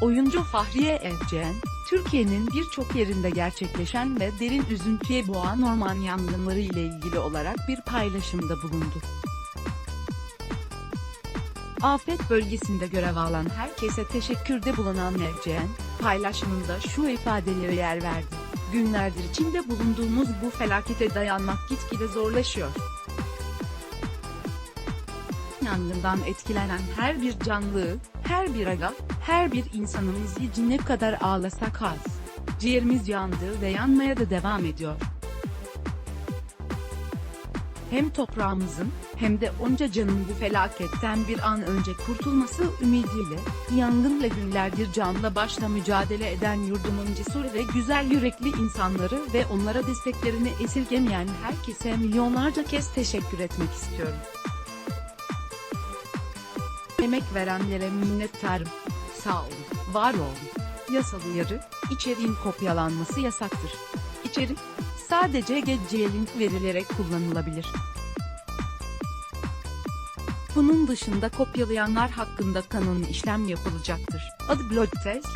Oyuncu Fahriye Evcen, Türkiye'nin birçok yerinde gerçekleşen ve derin üzüntüye boğan orman yangınları ile ilgili olarak bir paylaşımda bulundu. Afet bölgesinde görev alan herkese teşekkürde bulunan Evcen, paylaşımında şu ifadelere yer verdi. Günlerdir içinde bulunduğumuz bu felakete dayanmak gitgide zorlaşıyor. Yangından etkilenen her bir canlı, her bir aga, her bir insanımız için ne kadar ağlasak az. Ciğerimiz yandı ve yanmaya da devam ediyor. Hem toprağımızın, hem de onca canın bu felaketten bir an önce kurtulması ümidiyle, yangınla günlerdir canla başla mücadele eden yurdumun cesur ve güzel yürekli insanları ve onlara desteklerini esirgemeyen herkese milyonlarca kez teşekkür etmek istiyorum. Emek verenlere minnettarım. Sağ olun, var olun. Yasal uyarı, içeriğin kopyalanması yasaktır. İçerik, sadece GC'ye link verilerek kullanılabilir. Bunun dışında kopyalayanlar hakkında kanuni işlem yapılacaktır. Adı Bloodtest,